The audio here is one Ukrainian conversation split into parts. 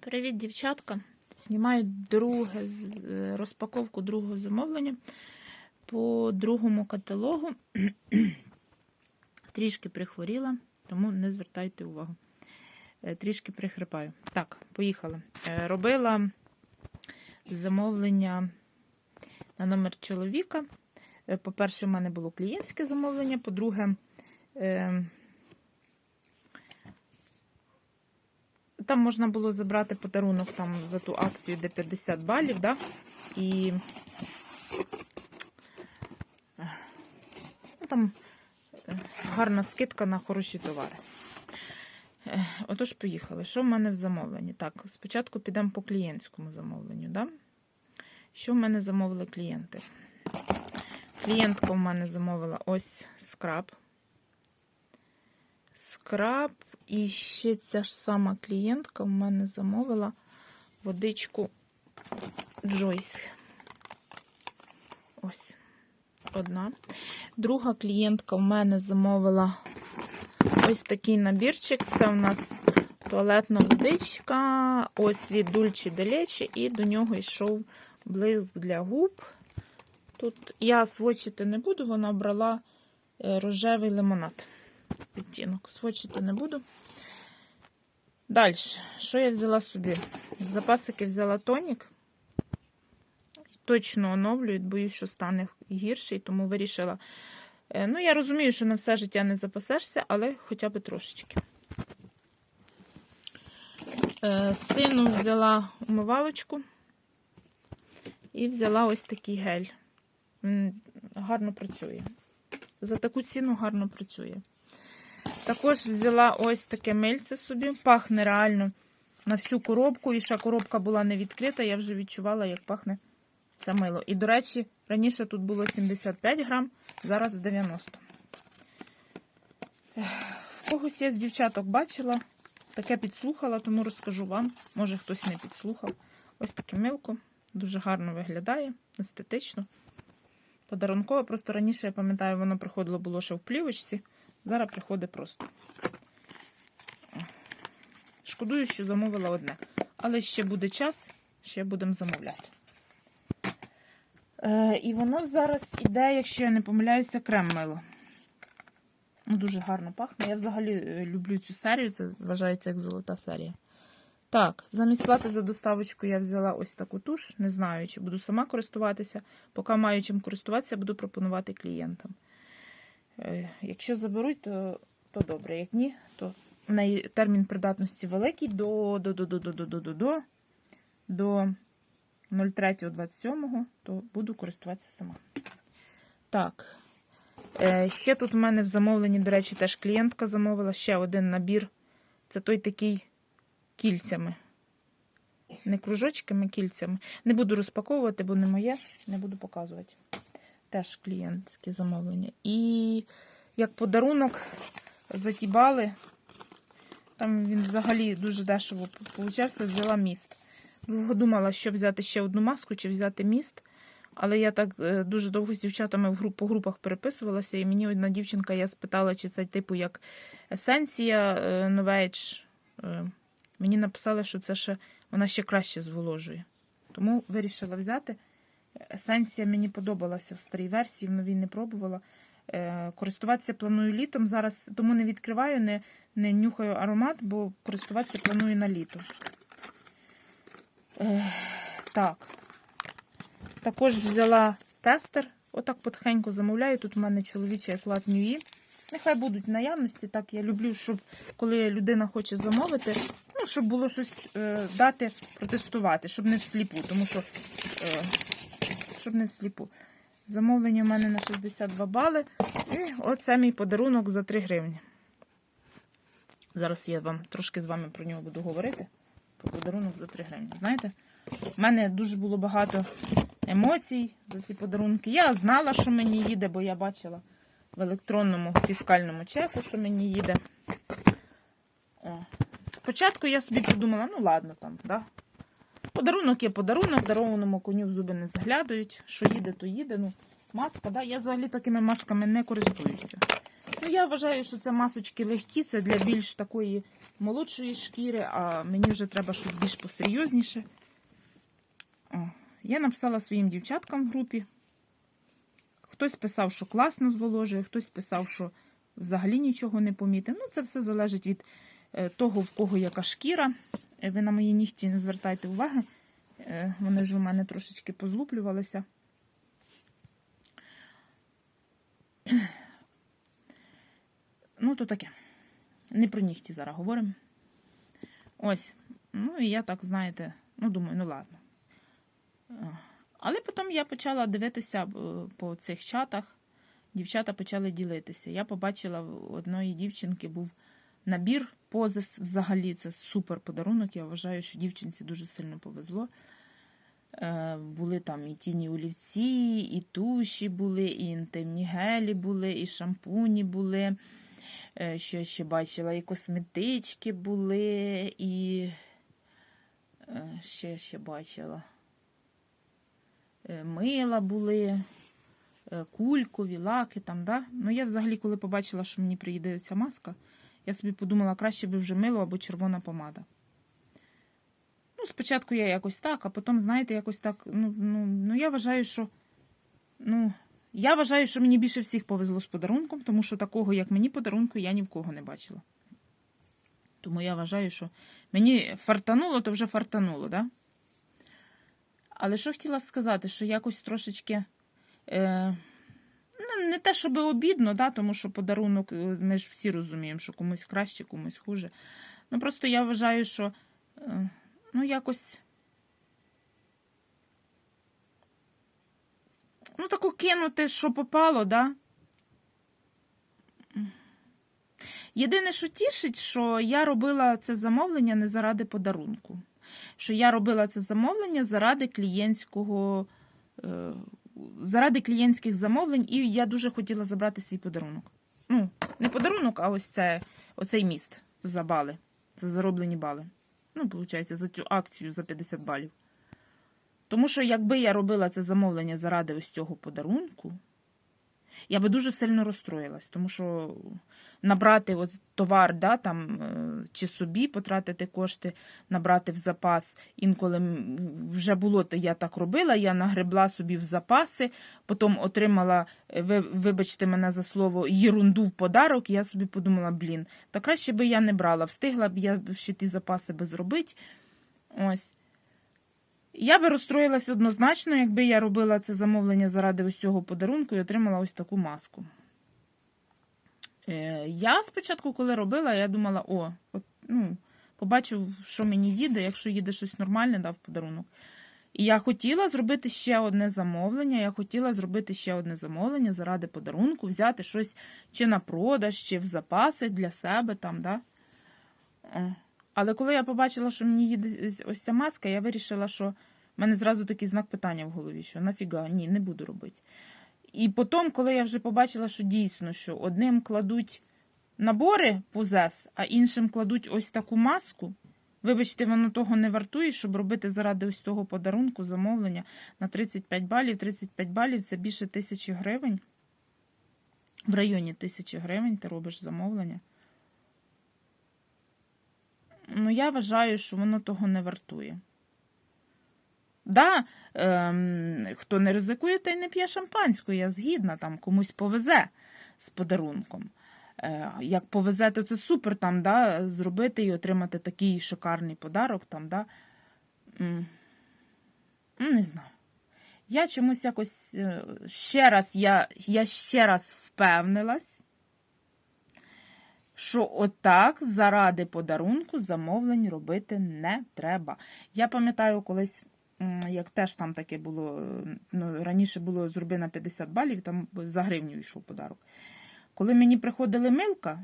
Привіт, дівчатка. Знімаю друге е, розпаковку другого замовлення по другому каталогу. Трішки прихворіла, тому не звертайте увагу. Е, Трішки прихрипаю. Так, поїхала. Е, Робила замовлення на номер чоловіка. По-перше, в мене було клієнтське замовлення. По-друге, Там можна було забрати подарунок там, за ту акцію, де 50 балів, да? і ну, там е, гарна скидка на хороші товари. Е, Отож, поїхали. Що в мене в замовленні? Так, спочатку підемо по клієнтському замовленню. Да? Що в мене замовили клієнти? Клієнтка в мене замовила ось скраб. Скраб. І ще ця ж сама клієнтка в мене замовила водичку Джойс. Ось одна. Друга клієнтка в мене замовила ось такий набірчик. Це у нас туалетна водичка, ось від Дульчі Делечі, і до нього йшов блиск для губ. Тут я свочити не буду, вона брала е, рожевий лимонад відтінок. Свочити не буду. Далі, що я взяла собі? В запасики взяла тонік. Точно оновлюють, боюсь, що стане гірший, тому вирішила. Е, Ну, я розумію, що на все життя не запасешся, але хоча б трошечки. Е, Сину взяла умивалочку і взяла ось такий гель. Він гарно працює. За таку ціну гарно працює. Також взяла ось таке мильце собі. Пахне реально на всю коробку. І ще коробка була не відкрита, я вже відчувала, як пахне це мило. І, до речі, раніше тут було 75 грам, зараз 90. В когось я з дівчаток бачила, таке підслухала, тому розкажу вам. Може хтось не підслухав. Ось таке милко. Дуже гарно виглядає, естетично. Подарункове, просто раніше, я пам'ятаю, воно приходило було ще в плівочці. Зараз приходить просто. Шкодую, що замовила одне. Але ще буде час, ще будемо замовляти. Е, і воно зараз іде, якщо я не помиляюся, крем мило. Ну, Дуже гарно пахне. Я взагалі е, люблю цю серію, це вважається як золота серія. Так, замість плати за доставочку я взяла ось таку туш. Не знаю, чи буду сама користуватися. Поки маю чим користуватися, буду пропонувати клієнтам. Е, якщо заберуть, то то добре. Як ні, то термін придатності великий до до, до, до, до, до, до, до, до 03.27, то буду користуватися сама. Так. Е, ще тут в мене в замовленні, до речі, теж клієнтка замовила ще один набір. Це той такий кільцями. Не кружочками, кільцями. Не буду розпаковувати, бо не моє, не буду показувати. Теж клієнтське замовлення. І як подарунок за ті бали, там він взагалі дуже дешево получався, взяла міст. Довго думала, що взяти ще одну маску чи взяти міст. Але я так е, дуже довго з дівчатами в груп, по групах переписувалася, і мені одна дівчинка я спитала, чи це типу як есенція е, Е, Мені написали, що це ще вона ще краще зволожує. Тому вирішила взяти. Есенція мені подобалася в старій версії, в новій не пробувала. Е, Користуватися планую літом. Зараз тому не відкриваю, не, не нюхаю аромат, бо користуватися планую на літо. Е, Так. Також взяла тестер. Отак потихеньку замовляю. Тут у мене чоловічий еклад Ньюї. Нехай будуть в наявності. Так, я люблю, щоб коли людина хоче замовити, ну, щоб було щось е, дати протестувати, щоб не всліпу, тому що е, щоб не всліпу. Замовлення у мене на 62 бали. І оце мій подарунок за 3 гривні. Зараз я вам трошки з вами про нього буду говорити. Про подарунок за 3 гривні. Знаєте, в мене дуже було багато емоцій за ці подарунки. Я знала, що мені їде, бо я бачила в електронному фіскальному чеку, що мені їде. О. Спочатку я собі подумала, ну ладно там, да. Подарунок є подарунок, дарованому коню в зуби не заглядають. Що їде, то їде. Ну, маска, да. Я взагалі такими масками не користуюся. Ну, я вважаю, що це масочки легкі, це для більш такої молодшої шкіри, а мені вже треба щось більш посерйозніше. О, я написала своїм дівчаткам в групі. Хтось писав, що класно зволожує, хтось писав, що взагалі нічого не помітив. Ну, це все залежить від е, того, в кого яка шкіра. Ви на мої нігті не звертайте уваги. Е, Вони ж у мене трошечки позлуплювалися. Ну, то таке. Не про нігті зараз говоримо. Ось. Ну, і я так, знаєте, ну, думаю, ну ладно. Е, Але потім я почала дивитися е, по цих чатах. Дівчата почали ділитися. Я побачила в одної дівчинки був набір позис взагалі. Це супер подарунок. Я вважаю, що дівчинці дуже сильно повезло. Е, Були там і тіні олівці, і туші були, і інтимні гелі були, і шампуні були. Е, Що я ще бачила, і косметички були, і е, я ще бачила. Е, Мила були, кулькові, лаки там, да? Ну, я взагалі, коли побачила, що мені приїде ця маска, я собі подумала, краще би вже мило або червона помада. Ну, спочатку я якось так, а потім, знаєте, якось так. Ну, ну, ну я вважаю, що. Ну, я вважаю, що мені більше всіх повезло з подарунком, тому що такого, як мені подарунку, я ні в кого не бачила. Тому я вважаю, що мені фартануло, то вже фартануло, да? Але що хотіла сказати, що якось трошечки. Е, не те, щоб обідно, да, тому що подарунок, е, ми ж всі розуміємо, що комусь краще, комусь хуже. Ну, просто я вважаю, що е, ну, якось. Ну, таку кинути, що попало, да? Єдине, що тішить, що я робила це замовлення не заради подарунку. Що я робила це замовлення заради клієнтського, е, заради клієнтських замовлень, і я дуже хотіла забрати свій подарунок. Ну, не подарунок, а ось це, оцей міст за бали. За зароблені бали. Ну, виходить, за цю акцію за 50 балів. Тому що якби я робила це замовлення заради ось цього подарунку, я би дуже сильно розстроїлась, тому що набрати от товар, да, там, е, чи собі потратити кошти, набрати в запас. Інколи вже було, то я так робила, я нагребла собі в запаси, потім отримала, е, ви, вибачте мене за слово, єрунду в подарок, і я собі подумала, блін, та краще би я не брала, встигла б я ще ті запаси би зробити. Ось. Я би розстроїлась однозначно, якби я робила це замовлення заради ось цього подарунку і отримала ось таку маску. Е, я спочатку, коли робила, я думала, о, ну, побачу, що мені їде, якщо їде щось нормальне, дав подарунок. І я хотіла зробити ще одне замовлення. Я хотіла зробити ще одне замовлення заради подарунку, взяти щось чи на продаж, чи в запаси для себе там, да. Але коли я побачила, що мені їде ось ця маска, я вирішила, що в мене зразу такий знак питання в голові, що нафіга, ні, не буду робити. І потім, коли я вже побачила, що дійсно, що одним кладуть набори по ЗЕС, а іншим кладуть ось таку маску, вибачте, воно того не вартує, щоб робити заради ось того подарунку замовлення на 35 балів. 35 балів це більше тисячі гривень. В районі тисячі гривень ти робиш замовлення. Ну, я вважаю, що воно того не вартує. Да, ем, хто не ризикує, той не п'є шампанську, я згідна, там комусь повезе з подарунком. Е, як повезе, то це супер там, да, зробити і отримати такий шикарний подарок. Там, да. Ну, Не знаю. Я чомусь якось е, ще раз, я, я ще раз впевнилась що отак заради подарунку замовлень робити не треба. Я пам'ятаю колись, як теж там таке було, ну, раніше було зроби на 50 балів, там за гривню йшов подарок. Коли мені приходили милка,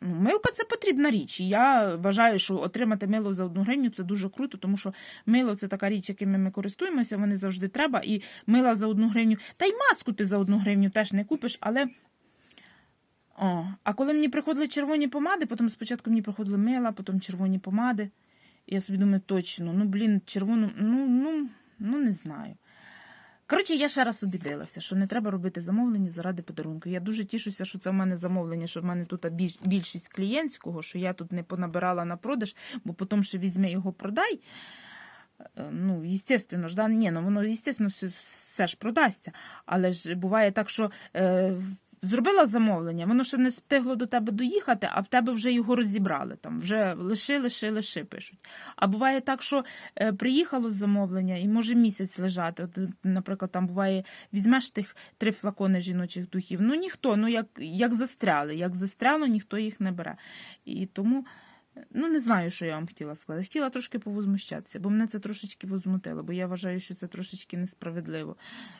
ну, милка це потрібна річ. І я вважаю, що отримати мило за одну гривню це дуже круто, тому що мило це така річ, якими ми користуємося, вони завжди треба. І мила за одну гривню. Та й маску ти за одну гривню теж не купиш, але. О, а коли мені приходили червоні помади, потім спочатку мені приходили мила, потім червоні помади. І я собі думаю, точно, ну блін, червону, ну, ну, ну не знаю. Коротше, я ще раз убідилася, що не треба робити замовлення заради подарунку. Я дуже тішуся, що це в мене замовлення, що в мене тут більшість клієнтського, що я тут не понабирала на продаж, бо потім ще візьми його продай. Е, Ну, естественно ж, да? Ні, ну воно, естественно, все, все ж продасться. Але ж буває так, що е, зробила замовлення, воно ще не встигло до тебе доїхати, а в тебе вже його розібрали. Там вже лиши, лиши, лиши пишуть. А буває так, що е, приїхало замовлення і може місяць лежати. От, наприклад, там буває, візьмеш тих три флакони жіночих духів. Ну ніхто, ну як, як застряли, як застряло, ніхто їх не бере. І тому. Ну, не знаю, що я вам хотіла сказати. Хотіла трошки повозмущатися, бо мене це трошечки возмутило, бо я вважаю, що це трошечки несправедливо.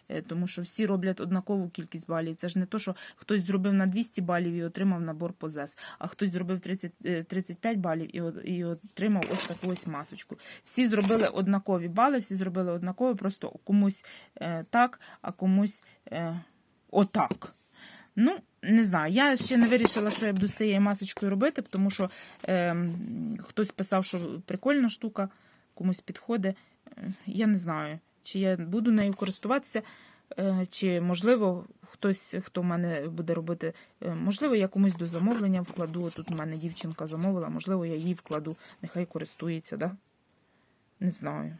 Е, Тому що всі роблять однакову кількість балів. Це ж не то, що хтось зробив на 200 балів і отримав набор по ЗЕС, а хтось зробив 30, е, 35 балів і, отримав ось таку ось масочку. Всі зробили однакові бали, всі зробили однакові, просто комусь е, так, а комусь е, отак. Ну, не знаю. Я ще не вирішила, що я буду з цією масочкою робити, тому що е, хтось писав, що прикольна штука, комусь підходить. Е, Я не знаю, чи я буду нею користуватися, е, чи можливо хтось, хто в мене буде робити, е, можливо, я комусь до замовлення вкладу. Тут у мене дівчинка замовила, можливо, я їй вкладу, нехай користується, да? Не знаю.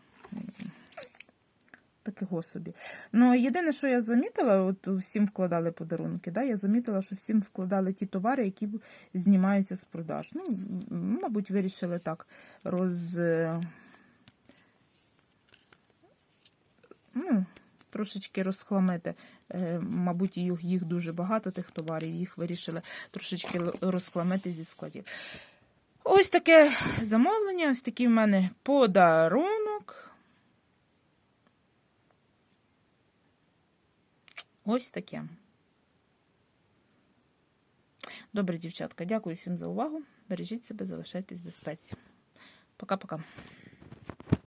Такого собі. Ну, єдине, що я замітила, от всім вкладали подарунки, да? я замітила, що всім вкладали ті товари, які знімаються з продаж. Ну, мабуть, вирішили так роз. Ну, трошечки розхламити. Е, Мабуть, їх, їх дуже багато, тих товарів, їх вирішили трошечки розхламити зі складів. Ось таке замовлення, ось такий в мене подарунок. Ось таке. Добре, дівчатка, дякую всім за увагу. Бережіть себе, залишайтесь в безпеці. Пока-пока.